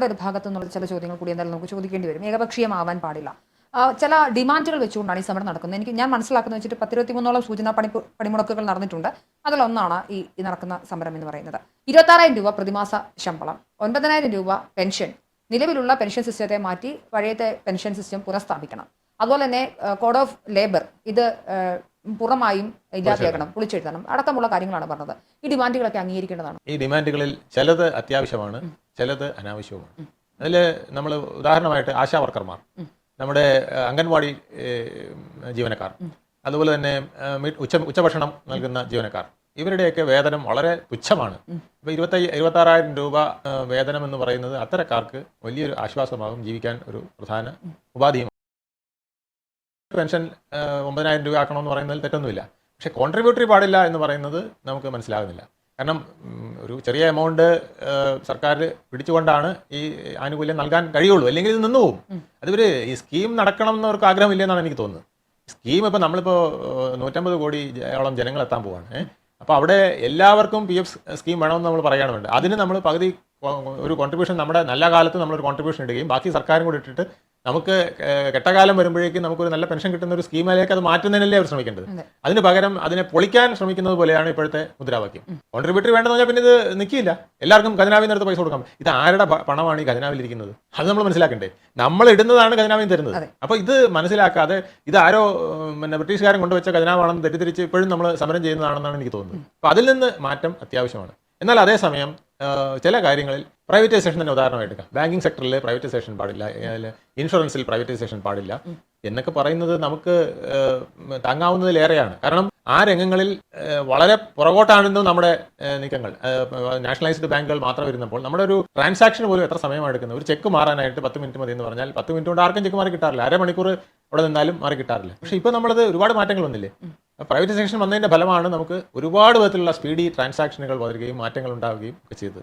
സർക്കാരുകളുടെ ഒരു ഭാഗത്തു നിന്നുള്ള ചില ചോദ്യങ്ങൾ കൂടി എന്തായാലും നമുക്ക് ചോദിക്കേണ്ടി വരും. ഏകപക്ഷീയമാവാൻ പാടില്ല. ചില ഡിമാൻഡുകൾ വെച്ചുകൊണ്ടാണ് ഈ സമരം നടക്കുന്നത്. എനിക്ക് ഞാൻ മനസ്സിലാക്കുന്ന വെച്ചിട്ട് പത്തിരുപത്തി മൂന്നോളം സൂചനാ പണി പണിമുടക്കുകൾ നടന്നിട്ടുണ്ട്. അതിലൊന്നാണ് ഈ നടക്കുന്ന സമരം എന്ന് പറയുന്നത്. ഇരുപത്താറായിരം രൂപ പ്രതിമാസ ശമ്പളം ഒൻപതിനായിരം രൂപ പെൻഷൻ. നിലവിലുള്ള പെൻഷൻ സിസ്റ്റത്തെ മാറ്റി പഴയത്തെ പെൻഷൻ സിസ്റ്റം പുനഃസ്ഥാപിക്കണം. അതുപോലെ തന്നെ കോഡ് ഓഫ് ലേബർ ഇത് പൂർണമായും ഇല്ലാതെയാക്കണം പൊളിച്ചെഴുതണം. അടക്കമുള്ള കാര്യങ്ങളാണ് പറഞ്ഞത്. ഈ ഡിമാൻഡുകളൊക്കെ അംഗീകരിക്കേണ്ടതാണ്. ഈ ഡിമാൻഡുകളിൽ ചിലത് അത്യാവശ്യമാണ്. ചിലത് അനാവശ്യവുമാണ്. അതിൽ നമ്മൾ ഉദാഹരണമായിട്ട് ആശാ വർക്കർമാർ നമ്മുടെ അംഗൻവാടി ജീവനക്കാർ അതുപോലെ തന്നെ ഉച്ച ഉച്ചഭക്ഷണം നൽകുന്ന ജീവനക്കാർ. ഇവരുടെയൊക്കെ വേതനം വളരെ തുച്ഛമാണ് ഇപ്പൊ ഇരുപത്തി ഇരുപത്താറായിരം രൂപ വേതനം എന്ന് പറയുന്നത് അത്തരക്കാർക്ക് വലിയൊരു ആശ്വാസമാകും ജീവിക്കാൻ ഒരു പ്രധാന ഉപാധിയുമാണ് പെൻഷൻ ഒമ്പതിനായിരം രൂപ ആക്കണമെന്ന് പറയുന്നതിൽ തെറ്റൊന്നുമില്ല. പക്ഷേ കോൺട്രിബ്യൂട്ടറി പാടില്ല എന്ന് പറയുന്നത് നമുക്ക് മനസ്സിലാകുന്നില്ല. കാരണം ഒരു ചെറിയ എമൗണ്ട് സർക്കാർ പിടിച്ചുകൊണ്ടാണ് ഈ ആനുകൂല്യം നൽകാൻ കഴിയുള്ളൂ. അല്ലെങ്കിൽ ഇത് നിന്നു പോകും അതിവര് ഈ സ്കീം നടക്കണം എന്നവർക്ക് ആഗ്രഹമില്ല എന്നാണ് എനിക്ക് തോന്നുന്നത്. സ്കീം ഇപ്പോൾ നമ്മളിപ്പോൾ നൂറ്റമ്പത് കോടി ഓളം ജനങ്ങൾ എത്താൻ പോവാണ് അപ്പോൾ അവിടെ എല്ലാവർക്കും പി എഫ് സ്കീം വേണമെന്ന് നമ്മൾ പറയണമുണ്ട് അതിന് നമ്മൾ പകുതി ഒരു കോൺട്രിബ്യൂഷൻ നമ്മുടെ നല്ല കാലത്ത് നമ്മളൊരു കോൺട്രിബ്യൂഷൻ ഇടുകയും ബാക്കി സർക്കാരും കൂടി ഇട്ടിട്ട് നമുക്ക് കെട്ടകാലം വരുമ്പോഴേക്കും നമുക്കൊരു നല്ല പെൻഷൻ കിട്ടുന്ന ഒരു സ്കീമിലേക്ക് അത് മാറ്റുന്നതിനല്ലേ അവർ ശ്രമിക്കേണ്ടത്. അതിന് പകരം അതിനെ പൊളിക്കാൻ ശ്രമിക്കുന്നത് പോലെയാണ് ഇപ്പോഴത്തെ മുദ്രാവാക്യം. കോൺട്രിബ്യൂട്ടറി വേണ്ടെന്ന് പറഞ്ഞാൽ പിന്നെ ഇത് നിൽക്കില്ല എല്ലാവർക്കും ഖജനാവിൽ നിന്നെടുത്ത് പൈസ കൊടുക്കാം. ഇത് ആരുടെ പണമാണ് ഈ ഖജനാവിലിരിക്കുന്നത്? അത് നമ്മൾ മനസ്സിലാക്കണ്ടേ. നമ്മൾ ഇടുന്നതാണ് ഖജനാവിൽ തരുന്നത്. അപ്പോൾ ഇത് മനസ്സിലാക്കാതെ ഇത് ആരോ പിന്നെ ബ്രിട്ടീഷുകാരൻ കൊണ്ടുവച്ച ഖജനാവാണെന്ന് തെറ്റിദ്ധരിച്ച് ഇപ്പോഴും നമ്മൾ സമരം ചെയ്യുന്നതാണെന്നാണ് എനിക്ക് തോന്നുന്നത്. അപ്പോൾ അതിൽ നിന്ന് മാറ്റം അത്യാവശ്യമാണ്. എന്നാൽ അതേസമയം ചില കാര്യങ്ങളിൽ പ്രൈവറ്റൈസേഷൻ തന്നെ ഉദാഹരണം എടുക്കാം. ബാങ്കിങ് സെക്ടറിൽ പ്രൈവറ്റൈസേഷൻ പാടില്ല. ഇൻഷുറൻസിൽ പ്രൈവറ്റൈസേഷൻ പാടില്ല. എന്നൊക്കെ പറയുന്നത് നമുക്ക് താങ്ങാവുന്നതിലേറെയാണ് കാരണം ആ രംഗങ്ങളിൽ വളരെ പുറകോട്ടാണെന്ന് നമ്മുടെ നീക്കങ്ങൾ. നാഷണലൈസ്ഡ് ബാങ്കുകൾ മാത്രം വരുന്നപ്പോൾ നമ്മുടെ ഒരു ട്രാൻസാക്ഷൻ പോലും എത്ര സമയമാണ് എടുക്കുന്നത് ഒരു ചെക്ക് മാറാനായിട്ട് പത്ത് മിനിറ്റ് മതി എന്ന് പറഞ്ഞാൽ പത്ത് മിനിറ്റ് കൊണ്ട് ആർക്കും ചെക്ക് മാറി കിട്ടാറില്ല. അരമണിക്കൂർ അവിടെ നിന്നാലും മാറി കിട്ടാറില്ല. പക്ഷേ ഇപ്പോൾ നമ്മളത് ഒരുപാട് മാറ്റങ്ങൾ വന്നില്ലേ? പ്രൈവറ്റൈസേഷൻ വന്നതിന്റെ ഫലമാണ് നമുക്ക് ഒരുപാട് വിധത്തിലുള്ള സ്പീഡി ട്രാൻസാക്ഷനുകൾ വരികയും മാറ്റങ്ങൾ ഉണ്ടാവുകയും ഒക്കെ ചെയ്തത്.